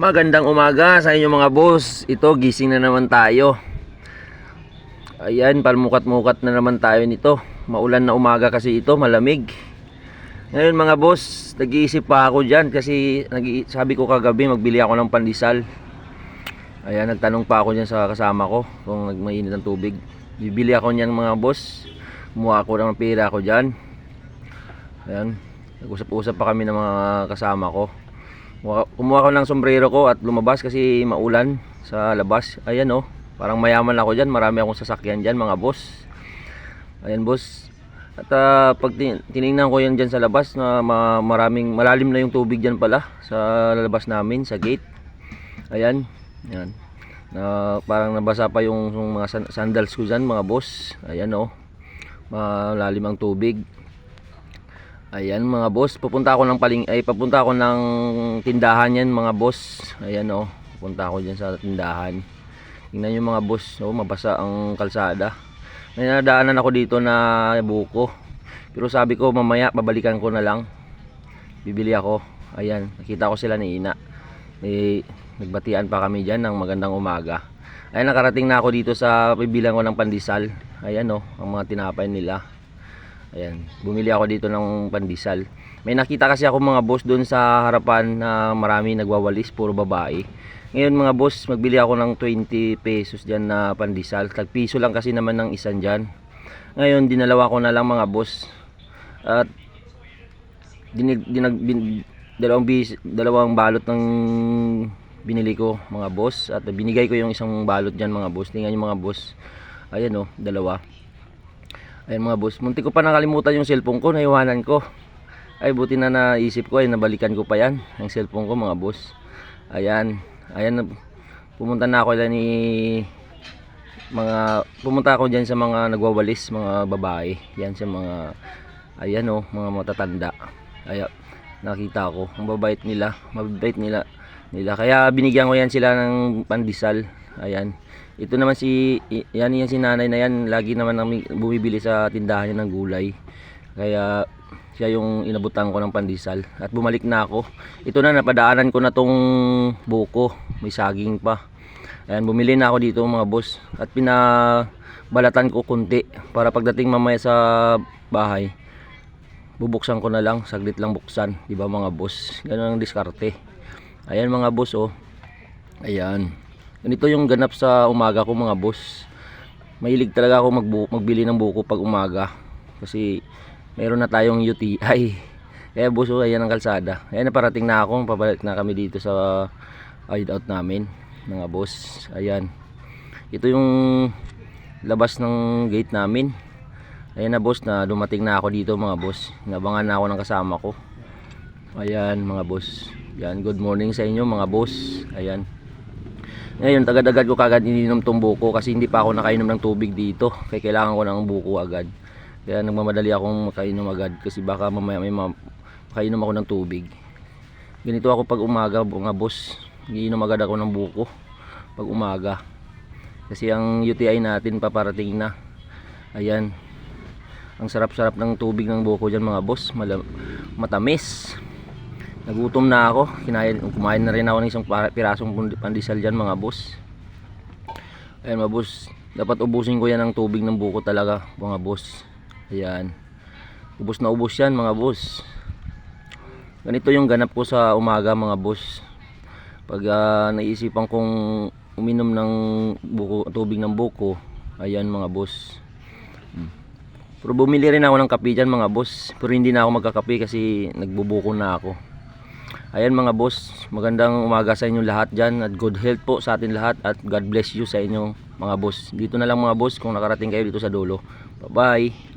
Magandang umaga sa inyo mga boss. Ito, gising na naman tayo. Ayan, palmukat-mukat na naman tayo nito. Maulan na umaga kasi ito, malamig. Ngayon mga boss, nag-iisip pa ako dyan kasi sabi ko kagabi magbili ako ng pandesal. Ayan, nagtanong pa ako dyan sa kasama ko kung nagmainit ang tubig. Bibili ako niyan mga boss. Kumuha ako ng pera ko dyan. Ayan, nag-usap-usap pa kami ng mga kasama ko. Kumuha- ko ng sombrero ko at lumabas kasi maulan sa labas. Ayan oh, parang mayaman ako dyan. Marami akong sasakyan dyan mga boss. Ayan boss. At ah, pag tin- tiningnan ko yan dyan sa labas na ma- maraming malalim na yung tubig dyan pala sa labas namin sa gate. Ayan. Ayan. Na parang nabasa pa yung, yung mga san- sandals ko dyan mga boss. Ayan oh. Malalim ang tubig. Ayan mga boss, pupunta ako ng paling ay papunta ako ng tindahan yan mga boss. Ayan oh, pupunta ako diyan sa tindahan. Tingnan niyo mga boss, oh, mabasa ang kalsada. May nadaanan ako dito na buko. Pero sabi ko mamaya babalikan ko na lang. Bibili ako. Ayan, nakita ko sila ni Ina. May nagbatian pa kami diyan ng magandang umaga. Ayan, nakarating na ako dito sa bibilang ko ng pandesal. Ayan oh, ang mga tinapay nila. Ayan, bumili ako dito ng pandesal. May nakita kasi ako mga boss doon sa harapan na marami nagwawalis, puro babae. Ngayon mga boss, magbili ako ng 20 pesos dyan na pandesal. Tag piso lang kasi naman ng isan dyan. Ngayon, dinalawa ko na lang mga boss. At dinig, dinag, bin, dalawang, bis, dalawang balot ng binili ko mga boss. At binigay ko yung isang balot dyan mga boss. Tingnan nyo mga boss. Ayan o, dalawa. Ayan mga boss, munti ko pa nakalimutan yung cellphone ko, naiwanan ko. Ay buti na naisip ko ay nabalikan ko pa yan, ang cellphone ko mga boss. Ayan, ayan pumunta na ako lang ni mga pumunta ako diyan sa mga nagwawalis, mga babae. Yan sa mga ayan oh, mga matatanda. Ay nakita ko, ang babait nila, mababait nila nila. Kaya binigyan ko yan sila ng pandesal. Ayan. Ito naman si yan yan si nanay na yan, lagi naman namin bumibili sa tindahan niya ng gulay. Kaya siya yung inabutan ko ng pandesal at bumalik na ako. Ito na napadaanan ko na tong buko, may saging pa. Ayan, bumili na ako dito mga boss at pinabalatan ko kunti para pagdating mamaya sa bahay bubuksan ko na lang, saglit lang buksan, 'di ba mga boss? Ganun ang diskarte. Ayan mga boss oh. Ayan. Ganito yung ganap sa umaga ko mga boss. Mahilig talaga ako magbu- magbili ng buko pag umaga. Kasi meron na tayong UTI. Kaya boss, oh, ayan ang kalsada. Ayan, naparating na ako. Pabalik na kami dito sa hideout namin. Mga boss. Ayan. Ito yung labas ng gate namin. Ayan na boss na dumating na ako dito mga boss. Nabangan na ako ng kasama ko. Ayan mga boss. Yan, good morning sa inyo mga boss. Ayan. Ngayon, tagad-agad ko kagad ininom tong buko kasi hindi pa ako nakainom ng tubig dito. Kaya kailangan ko ng buko agad. Kaya nagmamadali akong makainom agad kasi baka mamaya may ma- makainom ako ng tubig. Ganito ako pag umaga mga boss. Giinom agad ako ng buko pag umaga. Kasi ang UTI natin paparating na. Ayan. Ang sarap-sarap ng tubig ng buko dyan mga boss. Mala- matamis. Nagutom na ako. Kinain, kumain na rin ako ng isang pirasong pandesal dyan mga boss. Ayan mga boss. Dapat ubusin ko yan ng tubig ng buko talaga mga boss. Ayan. Ubus na ubus yan mga boss. Ganito yung ganap ko sa umaga mga boss. Pag ah, naisipan kong uminom ng buko, tubig ng buko. Ayan mga boss. Pero bumili rin ako ng kape dyan mga boss. Pero hindi na ako magkakape kasi nagbubuko na ako. Ayan mga boss, magandang umaga sa inyong lahat dyan at good health po sa atin lahat at God bless you sa inyong mga boss. Dito na lang mga boss kung nakarating kayo dito sa dulo. Bye bye!